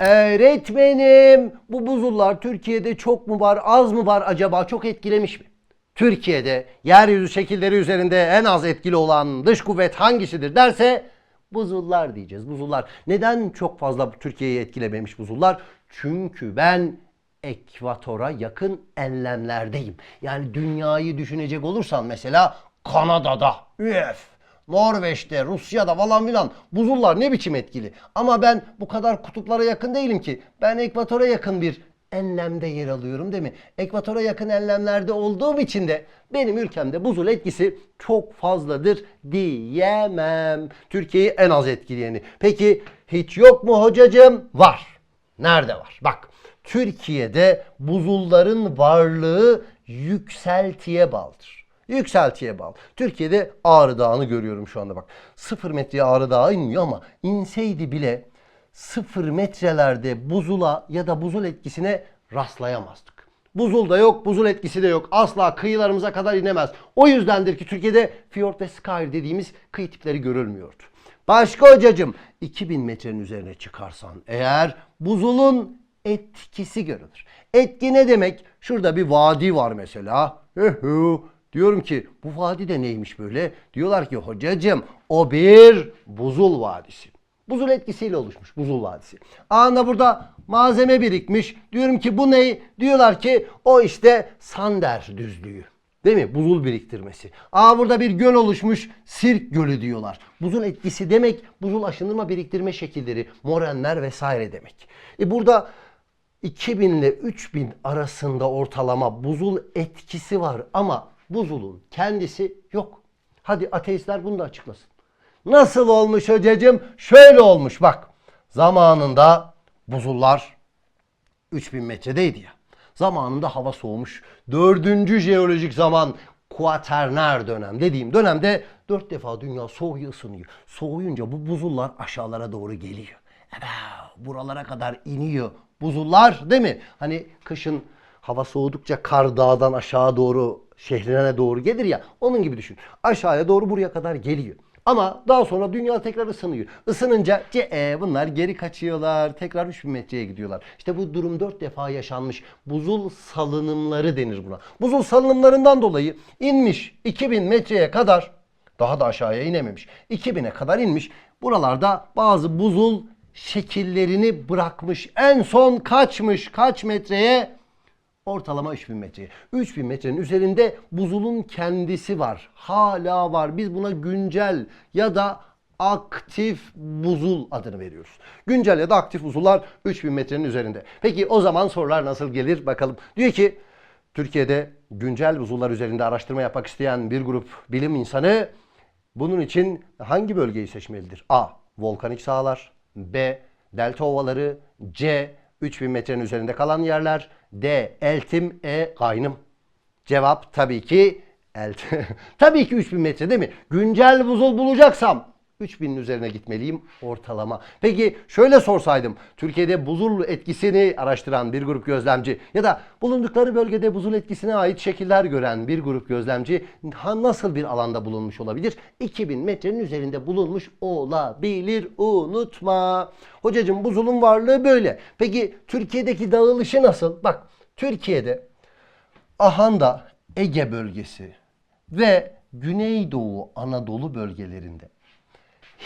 Öğretmenim bu buzullar Türkiye'de çok mu var az mı var acaba çok etkilemiş mi? Türkiye'de yeryüzü şekilleri üzerinde en az etkili olan dış kuvvet hangisidir derse buzullar diyeceğiz. Buzullar. Neden çok fazla Türkiye'yi etkilememiş buzullar? Çünkü ben ekvatora yakın enlemlerdeyim. Yani dünyayı düşünecek olursan mesela Kanada'da, üf, Norveç'te, Rusya'da falan filan buzullar ne biçim etkili. Ama ben bu kadar kutuplara yakın değilim ki. Ben ekvatora yakın bir enlemde yer alıyorum değil mi? Ekvatora yakın enlemlerde olduğum için de benim ülkemde buzul etkisi çok fazladır diyemem. Türkiye'yi en az etkileyeni. Peki hiç yok mu hocacığım? Var. Nerede var? Bak Türkiye'de buzulların varlığı yükseltiye bağlıdır. Yükseltiye bağlı. Türkiye'de Ağrı Dağı'nı görüyorum şu anda bak. Sıfır metreye Ağrı Dağı iniyor ama inseydi bile sıfır metrelerde buzula ya da buzul etkisine rastlayamazdık. Buzul da yok, buzul etkisi de yok. Asla kıyılarımıza kadar inemez. O yüzdendir ki Türkiye'de fiyort ve skyr dediğimiz kıyı tipleri görülmüyordu. Başka hocacım 2000 metrenin üzerine çıkarsan eğer buzulun etkisi görülür. Etki ne demek? Şurada bir vadi var mesela. Diyorum ki bu vadi de neymiş böyle? Diyorlar ki hocacım o bir buzul vadisi. Buzul etkisiyle oluşmuş buzul vadisi. Anda burada malzeme birikmiş. Diyorum ki bu ne? Diyorlar ki o işte Sander düzlüğü. Değil mi? Buzul biriktirmesi. Aa burada bir göl oluşmuş. Sirk gölü diyorlar. Buzul etkisi demek buzul aşındırma biriktirme şekilleri, morenler vesaire demek. E burada 2000 ile 3000 arasında ortalama buzul etkisi var ama buzulun kendisi yok. Hadi ateistler bunu da açıklasın. Nasıl olmuş hocacığım? Şöyle olmuş bak. Zamanında buzullar 3000 metredeydi ya. Zamanında hava soğumuş. Dördüncü jeolojik zaman kuaterner dönem dediğim dönemde dört defa dünya soğuyor ısınıyor. Soğuyunca bu buzullar aşağılara doğru geliyor. Ebe, buralara kadar iniyor buzullar değil mi? Hani kışın hava soğudukça kar dağdan aşağı doğru şehrine doğru gelir ya onun gibi düşün. Aşağıya doğru buraya kadar geliyor. Ama daha sonra dünya tekrar ısınıyor. Isınınca ce bunlar geri kaçıyorlar. Tekrar 3000 metreye gidiyorlar. İşte bu durum 4 defa yaşanmış. Buzul salınımları denir buna. Buzul salınımlarından dolayı inmiş 2000 metreye kadar daha da aşağıya inememiş. 2000'e kadar inmiş. Buralarda bazı buzul şekillerini bırakmış. En son kaçmış? Kaç metreye? Ortalama 3000 metreye. 3000 metrenin üzerinde buzulun kendisi var. Hala var. Biz buna güncel ya da aktif buzul adını veriyoruz. Güncel ya da aktif buzullar 3000 metrenin üzerinde. Peki o zaman sorular nasıl gelir bakalım. Diyor ki Türkiye'de güncel buzullar üzerinde araştırma yapmak isteyen bir grup bilim insanı bunun için hangi bölgeyi seçmelidir? A. Volkanik sahalar. B. Delta ovaları. C. 3000 metrenin üzerinde kalan yerler. D. Eltim. E. Kaynım. Cevap tabii ki Eltim. tabii ki 3000 metre değil mi? Güncel buzul bulacaksam 3000'in üzerine gitmeliyim ortalama. Peki şöyle sorsaydım. Türkiye'de buzul etkisini araştıran bir grup gözlemci ya da bulundukları bölgede buzul etkisine ait şekiller gören bir grup gözlemci nasıl bir alanda bulunmuş olabilir? 2000 metrenin üzerinde bulunmuş olabilir. Unutma. Hocacığım buzulun varlığı böyle. Peki Türkiye'deki dağılışı nasıl? Bak Türkiye'de Ahanda Ege bölgesi ve Güneydoğu Anadolu bölgelerinde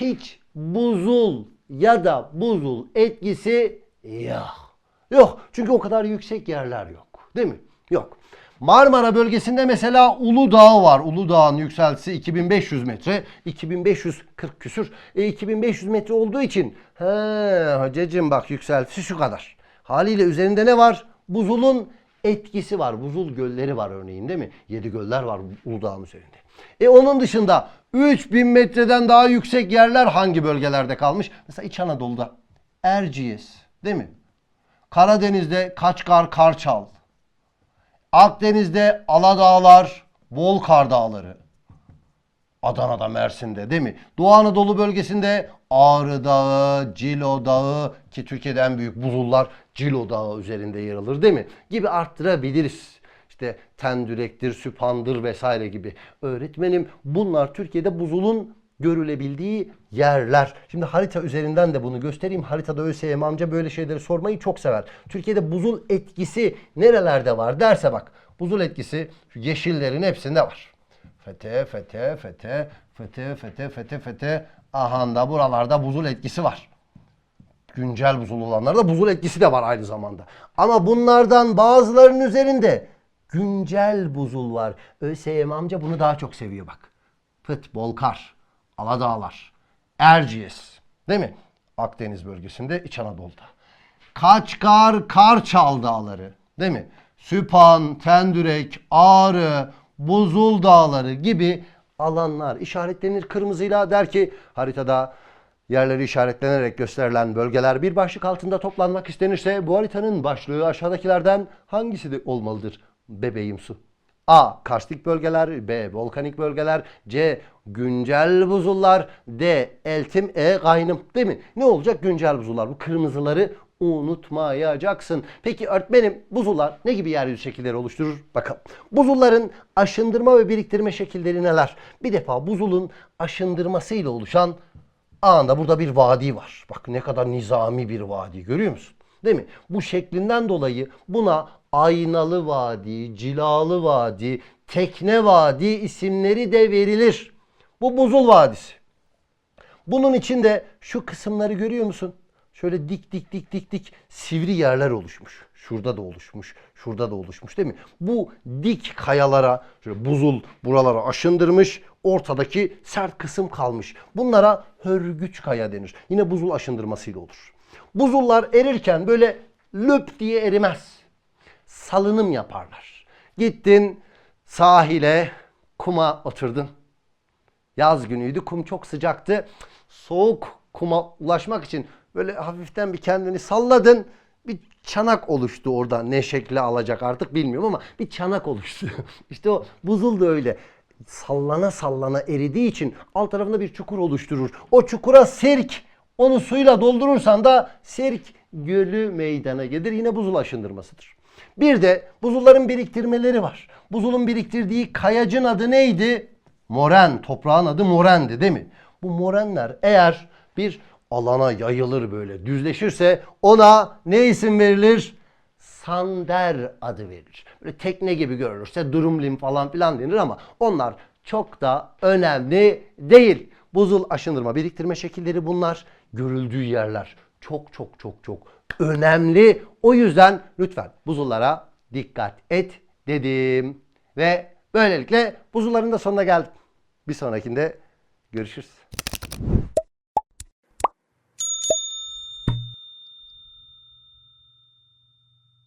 hiç buzul ya da buzul etkisi yok. Yok. Çünkü o kadar yüksek yerler yok. Değil mi? Yok. Marmara bölgesinde mesela Uludağ var. Uludağ'ın yükseltisi 2500 metre. 2540 küsür. E, 2500 metre olduğu için he hocacığım bak yükseltisi şu kadar. Haliyle üzerinde ne var? Buzulun etkisi var. Buzul gölleri var örneğin değil mi? Yedi göller var Uludağ'ın üzerinde. E onun dışında 3000 metreden daha yüksek yerler hangi bölgelerde kalmış? Mesela İç Anadolu'da Erciyes değil mi? Karadeniz'de Kaçkar Karçal. Akdeniz'de Aladağlar, Volkar Dağları. Adana'da, Mersin'de değil mi? Doğu Anadolu bölgesinde Ağrı Dağı, Cilo Dağı ki Türkiye'de en büyük buzullar Cilo Dağı üzerinde yer alır değil mi? Gibi arttırabiliriz. İşte Tendürek'tir, Süphan'dır vesaire gibi. Öğretmenim bunlar Türkiye'de buzulun görülebildiği yerler. Şimdi harita üzerinden de bunu göstereyim. Haritada ÖSYM amca böyle şeyleri sormayı çok sever. Türkiye'de buzul etkisi nerelerde var derse bak. Buzul etkisi şu yeşillerin hepsinde var. Fethe, fethe, fethe, fethe, fethe, fethe, fethe. Ahanda buralarda buzul etkisi var güncel buzul olanlarda buzul etkisi de var aynı zamanda. Ama bunlardan bazılarının üzerinde güncel buzul var. ÖSYM amca bunu daha çok seviyor bak. Fıt, Bolkar, Aladağlar, Erciyes değil mi? Akdeniz bölgesinde İç Anadolu'da. Kaçkar, Karçal dağları değil mi? Süphan, Tendürek, Ağrı, Buzul dağları gibi alanlar işaretlenir kırmızıyla der ki haritada yerleri işaretlenerek gösterilen bölgeler bir başlık altında toplanmak istenirse bu haritanın başlığı aşağıdakilerden hangisi de olmalıdır bebeğimsu? A. Karstik bölgeler B. Volkanik bölgeler C. Güncel buzullar D. Eltim E. Kaynım değil mi? Ne olacak güncel buzullar? Bu kırmızıları unutmayacaksın. Peki öğretmenim buzullar ne gibi yeryüzü şekilleri oluşturur? Bakalım. Buzulların aşındırma ve biriktirme şekilleri neler? Bir defa buzulun aşındırmasıyla oluşan Anda burada bir vadi var. Bak ne kadar nizami bir vadi görüyor musun? Değil mi? Bu şeklinden dolayı buna aynalı vadi, cilalı vadi, tekne vadi isimleri de verilir. Bu buzul vadisi. Bunun içinde şu kısımları görüyor musun? Şöyle dik dik dik dik dik sivri yerler oluşmuş. Şurada da oluşmuş, şurada da oluşmuş değil mi? Bu dik kayalara, şöyle buzul buralara aşındırmış, ortadaki sert kısım kalmış. Bunlara hörgüç kaya denir. Yine buzul aşındırmasıyla olur. Buzullar erirken böyle löp diye erimez. Salınım yaparlar. Gittin sahile, kuma oturdun. Yaz günüydü. Kum çok sıcaktı. Soğuk kuma ulaşmak için böyle hafiften bir kendini salladın. Bir çanak oluştu orada. Ne şekli alacak artık bilmiyorum ama bir çanak oluştu. işte o buzul da öyle. Sallana sallana eridiği için alt tarafında bir çukur oluşturur. O çukura sirk onu suyla doldurursan da sirk gölü meydana gelir. Yine buzul aşındırmasıdır. Bir de buzulların biriktirmeleri var. Buzulun biriktirdiği kayacın adı neydi? Moren. Toprağın adı morendi değil mi? Bu morenler eğer bir alana yayılır böyle düzleşirse ona ne isim verilir? Sander adı verilir. Böyle tekne gibi görülürse durumlim falan filan denir ama onlar çok da önemli değil. Buzul aşındırma biriktirme şekilleri bunlar. Görüldüğü yerler çok çok çok çok önemli. O yüzden lütfen buzullara dikkat et dedim. Ve böylelikle buzulların da sonuna geldim. Bir sonrakinde görüşürüz.